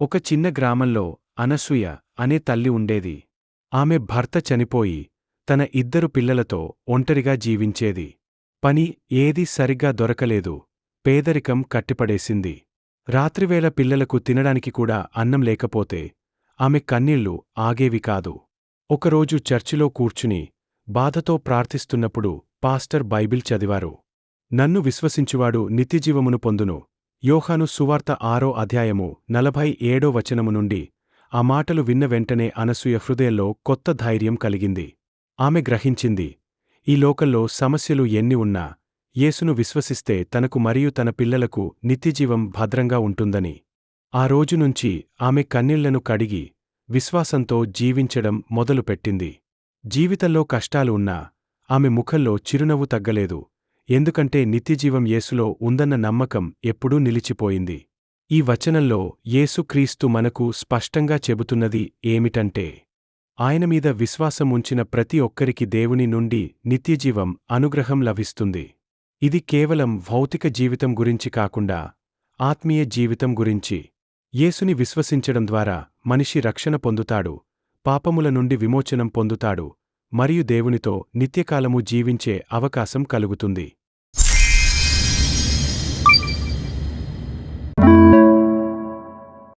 ఒక చిన్న గ్రామంలో అనసూయ అనే తల్లి ఉండేది. ఆమె భర్త చనిపోయి తన ఇద్దరు పిల్లలతో ఒంటరిగా జీవించేది. పని ఏదీ సరిగ్గా దొరకలేదు. పేదరికం కట్టిపడేసింది. రాత్రివేళ పిల్లలకు తినడానికి కూడా అన్నం లేకపోతే ఆమె కన్నీళ్ళు ఆగేవి కాదు. ఒకరోజు చర్చిలో కూర్చుని బాధతో ప్రార్థిస్తున్నప్పుడు పాస్టర్ బైబిల్ చదివారు. నన్ను విశ్వసించువాడు నిత్యజీవమును పొందును. యోహాను సువార్త ఆరో అధ్యాయము నలభై ఏడో వచనము నుండి ఆ మాటలు విన్న వెంటనే అనసూయ హృదయంలో కొత్త ధైర్యం కలిగింది. ఆమె గ్రహించింది ఈ లోకంలో సమస్యలు ఎన్ని ఉన్నా యేసును విశ్వసిస్తే తనకు మరియు తన పిల్లలకు నిత్యజీవం భద్రంగా ఉంటుందని. ఆ రోజునుంచి ఆమె కన్నీళ్ళను కడిగి విశ్వాసంతో జీవించడం మొదలుపెట్టింది. జీవితంలో కష్టాలు ఉన్నా ఆమె ముఖంలో చిరునవ్వు తగ్గలేదు. ఎందుకంటే నిత్యజీవం యేసులో ఉందన్న నమ్మకం ఎప్పుడూ నిలిచిపోయింది. ఈ వచనంలో యేసుక్రీస్తు మనకు స్పష్టంగా చెబుతున్నది ఏమిటంటే ఆయనమీద విశ్వాసం ఉంచిన ప్రతి ఒక్కరికి దేవుని నుండి నిత్యజీవం అనుగ్రహం లభిస్తుంది. ఇది కేవలం భౌతిక జీవితం గురించి కాకుండా ఆత్మీయ జీవితం గురించి. యేసుని విశ్వసించడం ద్వారా మనిషి రక్షణ పొందుతాడు పాపముల నుండి విమోచనం పొందుతాడు మరియు దేవునితో నిత్యకాలము జీవించే అవకాశం కలుగుతుంది.